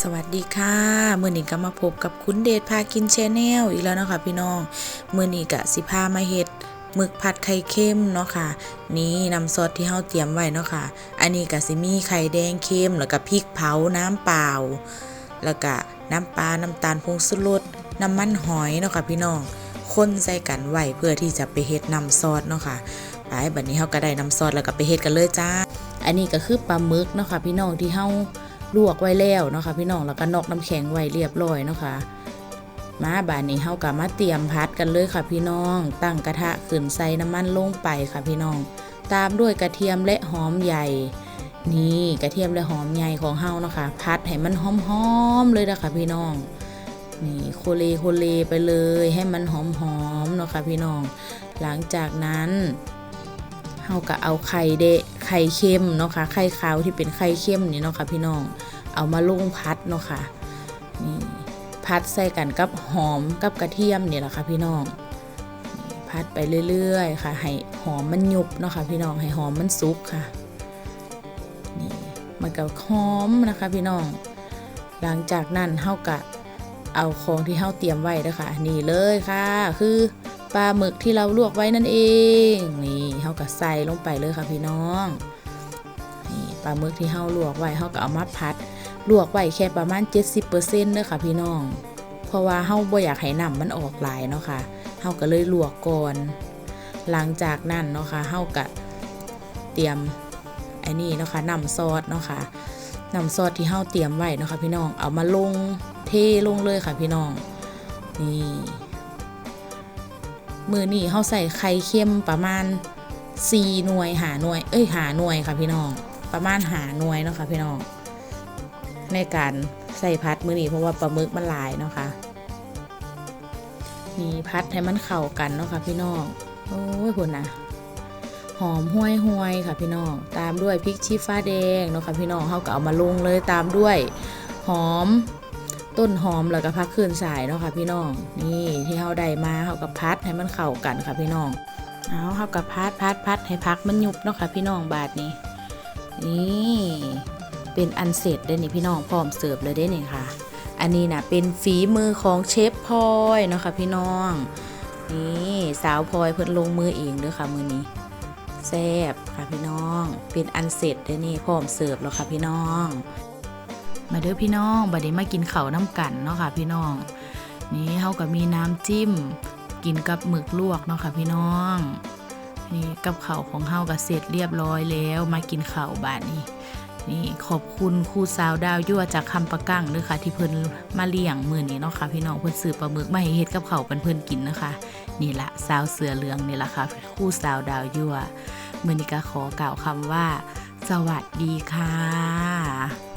สวัสดีค่ะมื้อนี้ก็มาพบกับคุณเดชพากินแชนแนลอีกแล้วเนาะค่ะพี่น้องมื้อนี้ก็สิพามาเฮ็ดหมึกผัดไข่เค็มเนาะค่ะ นี่น้ำซอสที่เฮาเตรียมไว้เนาะค่ะ อันนี้ก็สิมีไข่แดงเค็มแล้วก็พริกเผาน้ำเปล่า แล้วก็น้ำปลาน้ำตาลผงชูรสน้ำมันหอยเนาะค่ะพี่น้องคนใส่กันไว้เพื่อที่จะไปเฮ็ดน้ำซอสเนาะค่ะไปบัดนี้เฮาก็ได้น้ำซอสแล้วก็ไปเฮ็ดกันเลยจ้า อันนี้ก็คือปลาหมึกเนาะค่ะพี่น้องที่เฮา ลวกไว้แล้วเนาะค่ะพี่น้องแล้วก็นอกน้ำแข็งไว้เรียบร้อยเนาะค่ะมาบานนี้เฮาก็มาเตรียมพัดกันเลยค่ะพี่น้อง ตั้งกระทะขึ้นใส่น้ำมันลงไปค่ะพี่น้อง ตามด้วยกระเทียมและหอมใหญ่ นี่กระเทียมและหอมใหญ่ของเฮาเนาะค่ะพัดให้มันหอมๆเลยนะคะพี่น้องนี่โคเลโคเลไปเลยให้มันหอมๆเนาะค่ะพี่น้อง หลังจากนั้นเฮาก็เอาไข่เดะไข่เค็มเนาะค่ะไข่ขาวที่เป็นไข่เค็มนี่เนาะค่ะพี่น้อง เอามาลงพัดเนาะค่ะนี่พัดใส่กันกับหอมกับกระเทียมนี่แหละค่ะพี่น้องพัดไปเรื่อยๆค่ะ ให้หอมมันยุบเนาะค่ะพี่น้องให้หอมมันสุกค่ะนี่มันก็หอมนะคะพี่น้อง หลังจากนั้นเฮาก็เอาของที่เฮาเตรียมไว้เด้อค่ะนี่เลยค่ะ คือปลาหมึกที่เราลวกไว้นั่นเอง นี่เฮาก็ใส่ลงไปเลยค่ะพี่น้องนี่ปลาหมึกที่เฮาลวกไว้เฮาก็เอามาพัด ลวกไว้แค่ประมาณ 70%เด้อค่ะพี่น้อง เพราะว่าเฮาบ่อยากให้น้ำมันออกหลายเนาะค่ะเฮาก็เลยลวกก่อน หลังจากนั้นเนาะค่ะเฮาก็เตรียมไอ้นี่เนาะค่ะน้ำซอสเนาะค่ะน้ำซอสที่เฮาเตรียมไว้เนาะค่ะพี่น้องเอามาลงเทลงเลยค่ะพี่น้องนี่มือนี่เฮาใส่ไข่เค็มประมาณ4หน่วยหาหน่วย เอ้ยหาหน่วยค่ะพี่น้องประมาณหาหน่วยเนาะค่ะพี่น้อง ในการใส่พัดมือนี้เพราะว่าปลาหมึกมันลายเนาะค่ะนี่พัดให้มันเข้ากันเนาะค่ะพี่น้องโอ้ยคุณนะหอมห้วยห้วยๆค่ะพี่น้องตามด้วยพริกชี้ฟ้าแดงเนาะค่ะพี่น้องเขาก็เอามาลงเลยตามด้วยหอมต้นหอมแล้วก็พักคืนสายเนาะค่ะพี่น้องนี่ที่เขาได้มาเขาก็พัดให้มันเข้ากันค่ะพี่น้องเอาเขาก็พัดพัดพัดให้พักมันยุบเนาะค่ะพี่น้องบาทนี้นี่ เป็นอันเสร็จได้นี่พี่น้องพร้อมเสิร์ฟเลยได้นี่ค่ะ อันนี้นะเป็นฝีมือของเชฟพลอยเนาะค่ะพี่น้องนี่สาวพลอยเพิ่นลงมือเองเด้อค่ะมือนี้แซ่บค่ะพี่น้อง เป็นอันเสร็จได้นี่พร้อมเสิร์ฟแล้วค่ะพี่น้อง มาเด้อพี่น้องบัดนี้มากินเข้าน้ำกันเนาะค่ะพี่น้อง นี่เฮาก็มีน้ำจิ้ม กินกับหมึกลวกเนาะค่ะพี่น้องนี่กับเข้าของเฮาก็เสร็จเรียบร้อยแล้ว มากินเข้าบาดนี้ นี่ขอบคุณครูสาวดาวยั่วจากคำประกั้งด้วยค่ะ ที่เพิ่นมาเลี้ยงมือนี้เนาะค่ะพี่น้องเพิ่นสืบปลาหมึกมาให้เฮ็ดกับเขาเป็นเพิ่นกินนะคะ นี่ละสาวเสือเหลืองนี่ละค่ะครูสาวดาวยั่วมือนี้ก็ขอกล่าวคำว่า สวัสดีค่ะ